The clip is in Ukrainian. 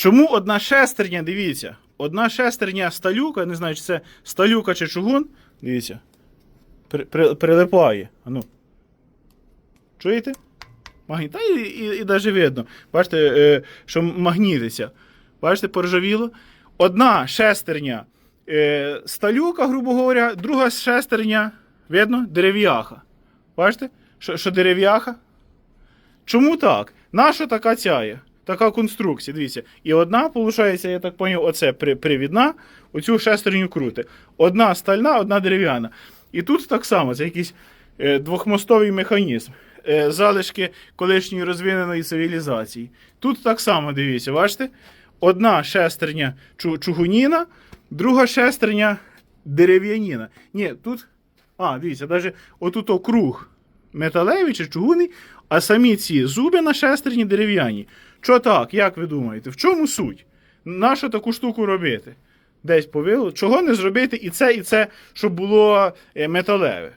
Чому одна шестерня, дивіться, одна шестерня сталюка, не знаю, чи це сталюка чи чугун, дивіться, при, при, прилипає. Ану. Чуєте? Магніт. Та і, і, і навіть видно. Бачите, е, що магнітиться. Бачите, поржавіло. Одна шестерня е, сталюка, грубо говоря, друга шестерня, видно, дерев'яха. Бачите, що, що дерев'яха? Чому так? Наша така цяє? Така конструкція, дивіться. І одна, виходить, я так зрозумів, оце привідна, оцю шестерню крути. Одна стальна, одна дерев'яна. І тут так само, це якийсь е, двохмостовий механізм. Е, залишки колишньої розвиненої цивілізації. Тут так само, дивіться, бачите? Одна шестерня чугуніна, друга шестерня дерев'яніна. Ні, тут. А, дивіться, навіть отут круг металевий чи чугуні, а самі ці зуби на шестерні дерев'яні. Що так, як ви думаєте? В чому суть? Нащо таку штуку робити? Десь повило. Чого не зробити і це, і це, щоб було е, металеве?